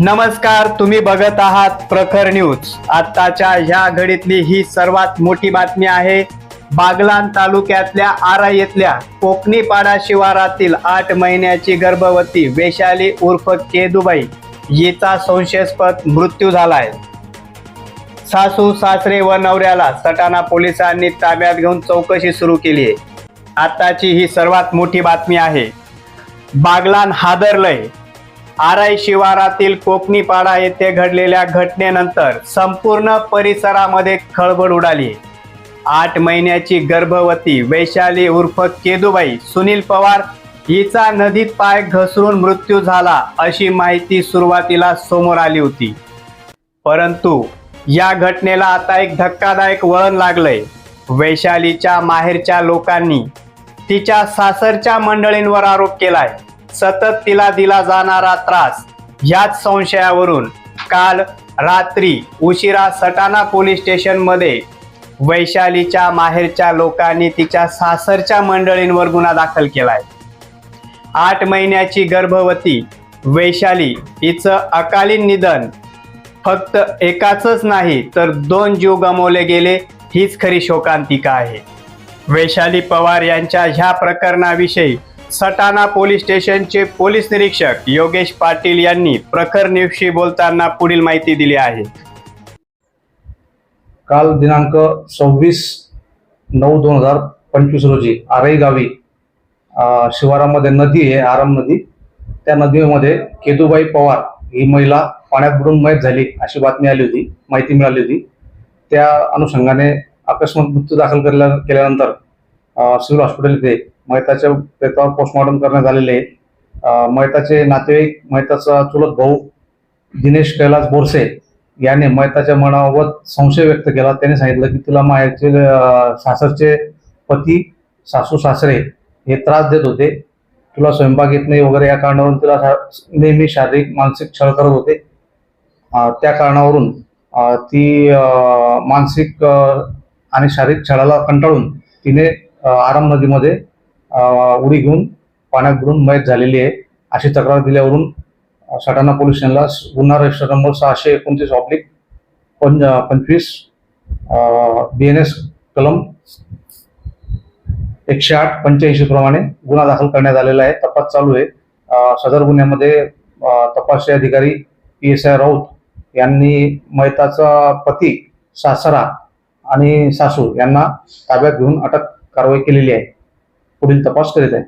नमस्कार तुम्ही बघत आहात प्रखर न्यूज. आत्ताच्या ह्या घडीतली ही सर्वात मोठी बातमी आहे बागलान तालुक्यातल्या आरा येथल्या कोकणीपाडा शिवारातील आठ महिन्याची गर्भवती वैशाली उर्फ केदुबाई. हिचा संशयास्पद मृत्यू झालाय. सासू सासरे व नवऱ्याला सटाणा पोलिसांनी ताब्यात घेऊन चौकशी सुरू केली आहे. आताची ही सर्वात मोठी बातमी आहे. बागलान हादरलंय. आराय शिवारातील कोकणीपाडा येथे घडलेल्या घटनेनंतर संपूर्ण परिसरामध्ये खळबळ उडाली. आठ महिन्याची गर्भवती वैशाली उर्फ केदुबाई सुनील पवार हिचा नदीत पाय घसरून मृत्यू झाला अशी माहिती सुरुवातीला समोर आली होती. परंतु या घटनेला आता एक धक्कादायक वळण लागलंय. वैशालीच्या माहेरच्या लोकांनी तिच्या सासरच्या मंडळींवर आरोप केलाय. सतत तिला दिला जाणारा त्रास. याच संशयावरून काल रात्री उशिरा सटाणा पोलीस स्टेशनमध्ये वैशालीच्या माहेरच्या लोकांनी तिच्या सासरच्या मंडळींवर गुन्हा दाखल केलाय. आठ महिन्याची गर्भवती वैशाली हिचं अकालीन निधन फक्त एकाचच नाही तर दोन जीव गमावले गेले हीच खरी शोकांतिका आहे. वैशाली पवार यांच्या ह्या प्रकरणाविषयी सटाणा पोलीस स्टेशनचे पोलीस निरीक्षक योगेश पाटील यांनी प्रखर न्यूजशी बोलताना पुढील माहिती दिली आहे. काल दिनांक सव्वीस नऊ दोन हजार पंचवीस रोजी आरई गावी शिवारामध्ये नदी आहे आराम नदी. त्या नदीमध्ये केदुबाई पवार ही महिला पाण्यात बुडून मयत झाली अशी बातमी आली होती माहिती मिळाली होती. त्या अनुषंगाने अकस्मात मृत्यू दाखल केल्यानंतर सिव्हिल हॉस्पिटल इथे मैताच्या प्रेतावर पोस्टमॉर्टम करण्यात आलेले आहे मैताचे नातेवाईक मैताचा चुलत भाऊ दिनेश कैलास बोरसे याने मैताच्या मनाबाबत संशय व्यक्त केला. त्याने सांगितलं की तुला माहेरचे सासरचे पती सासू सासरे हे त्रास देत होते. तुला स्वयंपाक येत नाही वगैरे या कारणावरून तिला नेहमी शारीरिक मानसिक छळ करत होते. त्या कारणावरून ती मानसिक आणि शारीरिक छळाला कंटाळून तिने आराम नदीमध्ये उडी घेऊन पाण्यात बुडून मयत झालेली आहे. अशी तक्रार दिल्यावरून सटाणा पोलीस स्टेशनला गुन्हा रजिस्टर नंबर सहाशे एकोणतीस ऑब्लिक पंच पंचवीस बी एन एस कलम एकशे आठ पंच्याऐंशी प्रमाणे गुन्हा दाखल करण्यात आलेला आहे. तपास चालू आहे. सदर गुन्ह्यामध्ये तपासचे अधिकारी पी एस आय राऊत यांनी मयताचा पती सासरा आणि सासू यांना ताब्यात घेऊन अटक कारवाई केलेली आहे. पुढील तपास करीत आहे